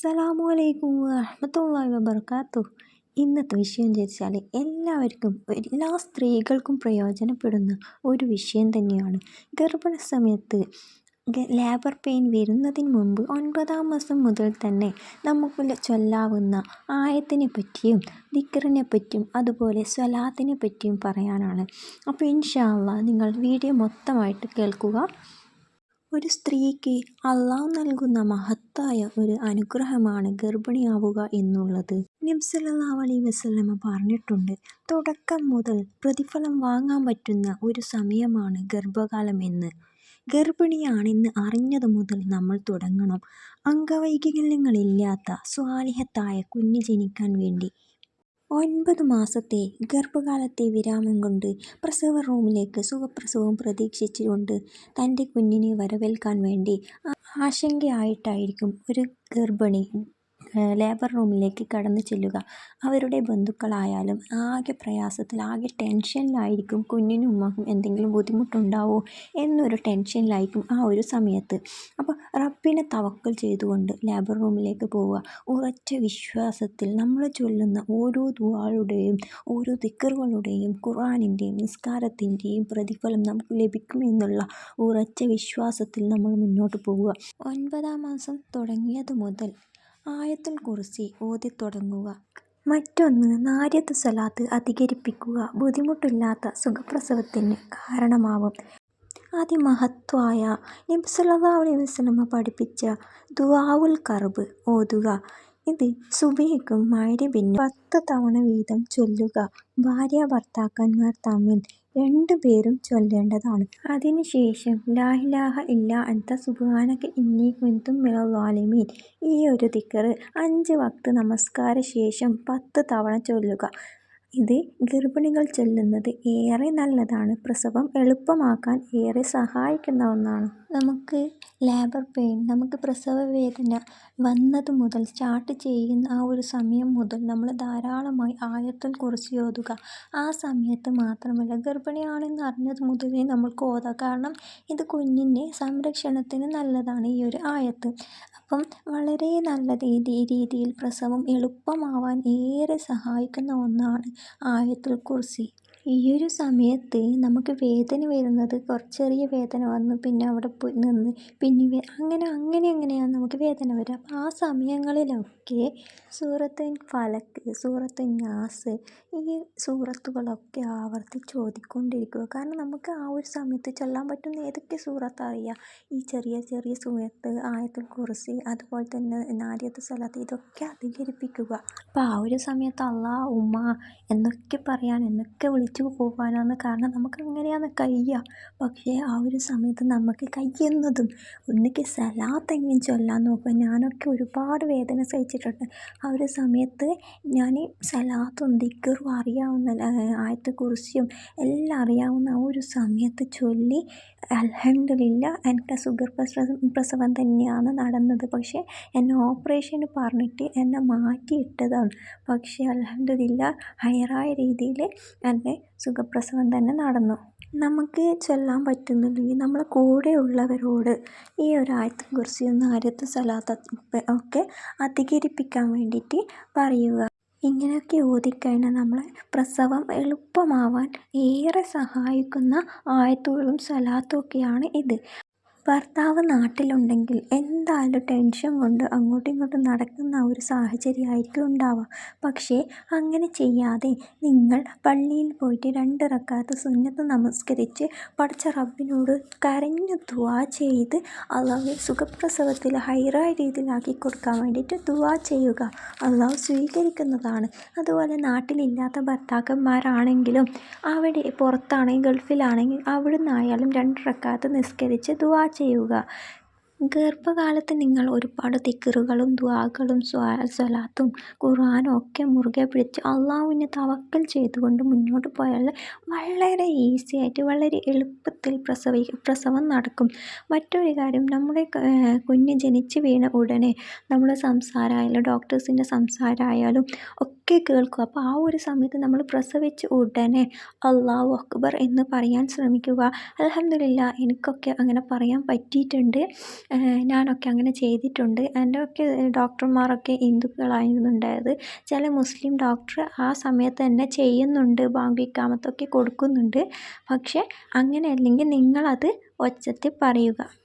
അസ്സലാമു അലൈക്കും വറഹ്മത്തുള്ളാഹി വബർക്കാത്തു ഇന്നത്തെ വിഷയം എന്ന് വെച്ചാൽ എല്ലാവർക്കും എല്ലാ സ്ത്രീകൾക്കും പ്രയോജനപ്പെടുന്ന ഒരു വിഷയം തന്നെയാണ്. ഗർഭിണ സമയത്ത് ലേബർ പെയിൻ വരുന്നതിന് മുമ്പ് ഒൻപതാം മാസം മുതൽ തന്നെ നമുക്ക് ചൊല്ലാവുന്ന ആയത്തിനെ പറ്റിയും ദിക്കറിനെ പറ്റിയും അതുപോലെ സ്വലാത്തിനെ പറ്റിയും പറയാനാണ്. അപ്പോൾ ഇൻഷാ അള്ളാ നിങ്ങൾ വീഡിയോ മൊത്തമായിട്ട് കേൾക്കുക. ഒരു സ്ത്രീക്ക് അള്ളാഹു നൽകുന്ന മഹത്തായ ഒരു അനുഗ്രഹമാണ് ഗർഭിണിയാവുക എന്നുള്ളത്. നബി സല്ലല്ലാഹു അലൈഹി വസല്ലമ പറഞ്ഞിട്ടുണ്ട് തുടക്കം മുതൽ പ്രതിഫലം വാങ്ങാൻ പറ്റുന്ന ഒരു സമയമാണ് ഗർഭകാലം എന്ന്. ഗർഭിണിയാണെന്ന് അറിഞ്ഞതു മുതൽ നമ്മൾ തുടങ്ങണം. അംഗവൈകല്യങ്ങളില്ലാത്ത സ്വാലിഹത്തായ കുഞ്ഞ് ജനിക്കാൻ വേണ്ടി ഒൻപത് മാസത്തെ ഗർഭകാലത്തെ വിരാമം കൊണ്ട് പ്രസവ റൂമിലേക്ക് സുഖപ്രസവം പ്രതീക്ഷിച്ചുകൊണ്ട് തന്റെ കുഞ്ഞിനെ വരവേൽക്കാൻ വേണ്ടി ആശങ്കയായിട്ടായിരിക്കും ഒരു ഗർഭിണി. ലേബർ റൂമിലേക്ക് കടന്നു ചെല്ലുക. അവരുടെ ബന്ധുക്കളായാലും ആകെ പ്രയാസത്തിൽ ആകെ ടെൻഷനിലായിരിക്കും കുഞ്ഞിനും ഉമ്മക്കും എന്തെങ്കിലും ബുദ്ധിമുട്ടുണ്ടാവോ എന്നൊരു ടെൻഷനിലായിരിക്കും ആ ഒരു സമയത്ത്. അപ്പോൾ റബ്ബിനെ തവക്കൽ ചെയ്തുകൊണ്ട് ലേബർ റൂമിലേക്ക് പോവുക. ഉറച്ച വിശ്വാസത്തിൽ നമ്മൾ ചൊല്ലുന്ന ഓരോ ദുവാളുടെയും ഓരോ ദിക്കറുകളുടെയും ഖുറാനിന്റെയും നിസ്കാരത്തിന്റെയും പ്രതിഫലം നമുക്ക് ലഭിക്കുമെന്നുള്ള ഉറച്ച വിശ്വാസത്തിൽ നമ്മൾ മുന്നോട്ട് പോവുക. ഒൻപതാം മാസം തുടങ്ങിയത് മുതൽ ആയത്തുൽ കുർസി ഓതിത്തുടങ്ങുക. മറ്റൊന്ന് നാര്യത്ത് സ്വലാത്ത് അധികരിപ്പിക്കുക. ബുദ്ധിമുട്ടില്ലാത്ത സുഖപ്രസവത്തിന് കാരണമാവും. അതിമഹത്വായ നബി സല്ലല്ലാഹു അലൈഹി വസല്ലമ പഠിപ്പിച്ച ദുആഉൽ കർബ് ഓതുക. ഇത് സുബഹിക്കും മഗ്‌രിബിനും പത്ത് തവണ വീതം ചൊല്ലുക. ഭാര്യ ഭർത്താക്കന്മാർ തമ്മിൽ രണ്ടുപേരും ചൊല്ലേണ്ടതാണ്. അതിനുശേഷം ലാഹിലാഹ ഇല്ല അൻത സുബ്ഹാനക ഇന്നി കുൻതു ഈ ഒരു ദിക്ർ അഞ്ച് വക്ത് നമസ്കാര ശേഷം പത്ത് തവണ ചൊല്ലുക. ഇത് ഗർഭിണികൾ ചൊല്ലുന്നത് ഏറെ നല്ലതാണ്. പ്രസവം എളുപ്പമാക്കാൻ ഏറെ സഹായിക്കുന്ന ഒന്നാണ്. നമുക്ക് ലേബർ പെയിൻ നമുക്ക് പ്രസവ വേദന വന്നത് മുതൽ സ്റ്റാർട്ട് ചെയ്യുന്ന ആ ഒരു സമയം മുതൽ നമ്മൾ ധാരാളമായി ആയത്തുൽ കുർസി ഓതുക. ആ സമയത്ത് മാത്രമല്ല ഗർഭിണിയാണെന്ന് അറിഞ്ഞത് മുതലേ നമ്മൾക്ക് ഓതാം. കാരണം ഇത് കുഞ്ഞിന്റെ സംരക്ഷണത്തിന് നല്ലതാണ് ഈ ഒരു ആയത്ത്. അപ്പം വളരെ നല്ല രീതിയിൽ പ്രസവം എളുപ്പമാവാൻ ഏറെ സഹായിക്കുന്ന ഒന്നാണ് ആയത്തുൽ കുർസി. ഈ ഒരു സമയത്ത് നമുക്ക് വേദന വരുന്നത് കുറച്ച് ചെറിയ വേദന വന്നു പിന്നെ അവിടെ പോയി നിന്ന് പിന്നെ അങ്ങനെ അങ്ങനെ അങ്ങനെയാണ് നമുക്ക് വേദന വരിക അപ്പോൾ ആ സമയങ്ങളിലൊക്കെ സൂറത്ത് ഫലക്ക് സൂറത്ത് നാസ് ഈ സൂറത്തുകളൊക്കെ ആവർത്തിച്ച് ഓതിക്കൊണ്ടിരിക്കുക. കാരണം നമുക്ക് ആ ഒരു സമയത്ത് ചൊല്ലാൻ പറ്റുന്ന ഏതൊക്കെ സൂറത്ത് അറിയാം? ഈ ചെറിയ ചെറിയ സൂറത്ത് ആയത്തുൽ കുറിച്ച് അതുപോലെ തന്നെ നാരിയത്ത് സ്ഥലത്ത് ഇതൊക്കെ അധികരിപ്പിക്കുക. അപ്പോൾ ആ ഒരു സമയത്ത് അള്ളാ ഉമ്മ എന്നൊക്കെ പറയാൻ എന്നൊക്കെ വിളിച്ച് പോകാനാണ് കാരണം നമുക്ക് അങ്ങനെയാണ് കഴിയുക. പക്ഷേ ആ ഒരു സമയത്ത് നമുക്ക് കഴിയുന്നതും ഒന്നിക്ക് സലാത്തെങ്കിലും ചൊല്ലാൻ നോക്കുക. ഞാനൊക്കെ ഒരുപാട് വേദന സഹിച്ചിട്ടുണ്ട്. ആ ഒരു സമയത്ത് ഞാൻ സലാത്തും ദിക്കറും അറിയാവുന്ന ആയത്ത് കുറിച്ചും എല്ലാം അറിയാവുന്ന ആ ഒരു സമയത്ത് ചൊല്ലി അൽഹംദുലില്ല എനിക്ക് സുഗർ പ്രസവം പ്രസവം തന്നെയാണ് നടന്നത്. പക്ഷേ എന്നെ ഓപ്പറേഷന് പറഞ്ഞിട്ട് എന്നെ മാറ്റിയിട്ടതാണ്. പക്ഷേ അൽഹംദുലില്ല ഹയറായ രീതിയിൽ എന്റെ സുഖപ്രസവം തന്നെ നടന്നു. നമുക്ക് ചൊല്ലാൻ പറ്റുന്നില്ലെങ്കിൽ നമ്മളെ കൂടെയുള്ളവരോട് ഈ ഒരു കുറിച്ച് കുർസിയും സലാത്ത ഒക്കെ അധികരിപ്പിക്കാൻ വേണ്ടിയിട്ട് പറയുക. ഇങ്ങനെയൊക്കെ ഓതിക്കഴിഞ്ഞാൽ നമ്മളെ പ്രസവം എളുപ്പമാവാൻ ഏറെ സഹായിക്കുന്ന ആയത്തുകളും സ്വലാത്തും ഒക്കെയാണ് ഇത്. ഭർത്താവ് നാട്ടിലുണ്ടെങ്കിൽ എന്തായാലും ടെൻഷൻ കൊണ്ട് അങ്ങോട്ടും ഇങ്ങോട്ടും നടക്കുന്ന ഒരു സാഹചര്യമായിരിക്കും ഉണ്ടാവുക. പക്ഷേ അങ്ങനെ ചെയ്യാതെ നിങ്ങൾ പള്ളിയിൽ പോയിട്ട് രണ്ട് റക്കാത്ത് സുന്നത്ത് നമസ്കരിച്ച് പഠിച്ച റബ്ബിനോട് കരഞ്ഞു ദുവാ ചെയ്ത് അള്ളാഹു സുഖപ്രസവത്തിൽ ഹൈറായ രീതിയിലാക്കി കൊടുക്കാൻ വേണ്ടിയിട്ട് ദുവാ ചെയ്യുക. അള്ളാഹു സ്വീകരിക്കുന്നതാണ്. അതുപോലെ നാട്ടിലില്ലാത്ത ഭർത്താക്കന്മാരാണെങ്കിലും അവിടെ പുറത്താണെങ്കിൽ ഗൾഫിലാണെങ്കിൽ അവിടുന്നായാലും രണ്ട് റക്കാത്ത് നിസ്കരിച്ച് ദുആ ചെയ്യുക. ഗർഭകാലത്ത് നിങ്ങൾ ഒരുപാട് ദിക്റുകളും ദുആകളും സ്വലാത്തും ഖുർആനും ഒക്കെ മുറുകെ പിടിച്ച് അള്ളാഹുവിനെ തവക്കൽ ചെയ്തുകൊണ്ട് മുന്നോട്ട് പോയാൽ വളരെ ഈസി ആയിട്ട് വളരെ എളുപ്പത്തിൽ പ്രസവി പ്രസവം നടക്കും. മറ്റൊരു കാര്യം നമ്മുടെ കുഞ്ഞ് ജനിച്ച് വീണ ഉടനെ നമ്മൾ സംസാരമായാലും ഡോക്ടേഴ്സിന്റെ സംസാരമായാലും ഒക്കെ കേൾക്കും. അപ്പോൾ ആ ഒരു സമയത്ത് നമ്മൾ പ്രസവിച്ച് ഉടനെ അള്ളാഹു അക്ബർ എന്ന് പറയാൻ ശ്രമിക്കുക. അലഹമില്ല എനിക്കൊക്കെ അങ്ങനെ പറയാൻ പറ്റിയിട്ടുണ്ട്. ഞാനൊക്കെ അങ്ങനെ ചെയ്തിട്ടുണ്ട്. എന്റെ ഒക്കെ ഡോക്ടർമാരൊക്കെ ഹിന്ദുക്കളായിരുന്നുണ്ടായത്. ചില മുസ്ലിം ഡോക്ടർ ആ സമയത്ത് തന്നെ ചെയ്യുന്നുണ്ട്. ബാങ്ക് കാമത്തൊക്കെ കൊടുക്കുന്നുണ്ട്. പക്ഷേ അങ്ങനെ അല്ലെങ്കിൽ നിങ്ങളത് ഒച്ചത്തിൽ പറയുക.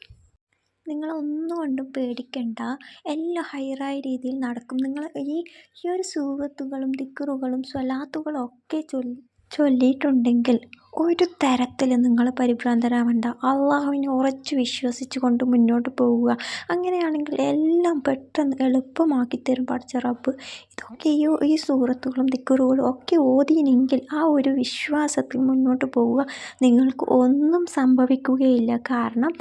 നിങ്ങൾ കൊണ്ടും പേടിക്കണ്ട. എല്ലാം ഹൈറായ രീതിയിൽ നടക്കും. നിങ്ങൾ ഈ ഈ ഒരു സൂറത്തുകളും ദിക്റുകളും സ്വലാത്തുകളും ഒക്കെ ചൊല്ലി ചൊല്ലിയിട്ടുണ്ടെങ്കിൽ ഒരു തരത്തിൽ നിങ്ങൾ പരിഭ്രാന്തരാവണ്ട. അള്ളാഹുവിനെ ഉറച്ച് വിശ്വസിച്ച് കൊണ്ട് മുന്നോട്ട് പോവുക. അങ്ങനെയാണെങ്കിൽ എല്ലാം പെട്ടെന്ന് എളുപ്പമാക്കി തരും പടച്ച റബ്ബ്. ഇതൊക്കെ ഈ ഈ സൂറത്തുകളും ദിക്റുകളും ഒക്കെ ഓതിയെങ്കിൽ ആ ഒരു വിശ്വാസത്തിൽ മുന്നോട്ട് പോവുക നിങ്ങൾക്ക് ഒന്നും സംഭവിക്കുകയില്ല. കാരണം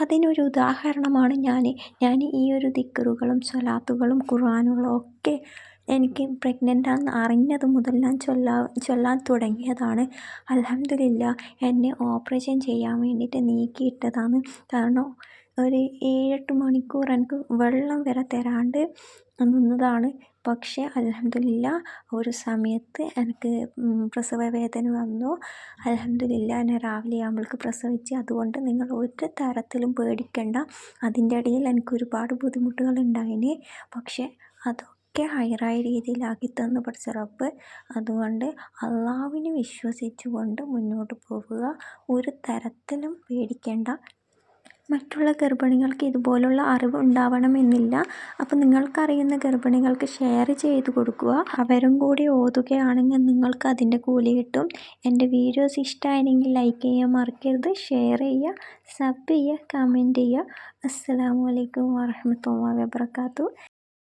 അതിനൊരു ഉദാഹരണമാണ് ഞാൻ ഞാൻ ഈ ഒരു ദിക്റുകളും സ്വലാത്തുകളും ഖുർആാനുകളും ഒക്കെ എനിക്ക് പ്രഗ്നന്റ് ആണെന്ന് അറിഞ്ഞത് മുതൽ ഞാൻ ചൊല്ലാൻ ചൊല്ലാൻ തുടങ്ങിയതാണ്. അൽഹംദുലില്ലാ എന്നെ ഓപ്പറേഷൻ ചെയ്യാൻ വേണ്ടിയിട്ട് നീക്കിയിട്ടതാണ് കാരണം ഒരു ഏഴെട്ട് മണിക്കൂർ എനിക്ക് വെള്ളം വരെ തരാണ്ട് നിന്നതാണ്. പക്ഷേ അൽഹംദുലില്ലാ ഒരു സമയത്ത് എനിക്ക് പ്രസവ വേദന വന്നു. അൽഹംദുലില്ലാ എന്നെ രാവിലെ ആകുമ്പോൾക്ക് പ്രസവിച്ച്. അതുകൊണ്ട് നിങ്ങൾ ഒരു തരത്തിലും പേടിക്കണ്ട. അതിന്റെ ഇടയിൽ എനിക്ക് ഒരുപാട് ബുദ്ധിമുട്ടുകൾ ഉണ്ടായിന്. പക്ഷേ അതൊക്കെ ഹൈറായ രീതിയിലാക്കി തന്നു പഠിച്ച റബ്ബ്. അതുകൊണ്ട് അള്ളാഹുവിനെ വിശ്വസിച്ചുകൊണ്ട് മുന്നോട്ട് പോവുക. ഒരു തരത്തിലും പേടിക്കേണ്ട. മറ്റുള്ള ഗർഭിണികൾക്ക് ഇതുപോലുള്ള അറിവ് ഉണ്ടാവണമെന്നില്ല. അപ്പോൾ നിങ്ങൾക്കറിയുന്ന ഗർഭിണികൾക്ക് ഷെയർ ചെയ്ത് കൊടുക്കുക. അവരും കൂടി ഓതുകയാണെങ്കിൽ നിങ്ങൾക്ക് അതിന്റെ കൂലി കിട്ടും. എന്റെ വീഡിയോസ് ഇഷ്ടമായിരുന്നെങ്കിൽ ലൈക്ക് ചെയ്യാൻ മറക്കരുത്. ഷെയർ ചെയ്യുക. സബ് ചെയ്യുക. കമന്റ് ചെയ്യുക. അസ്സലാമു അലൈക്കും വറഹ്മത്തുള്ളാഹി വബറകാതുഹു.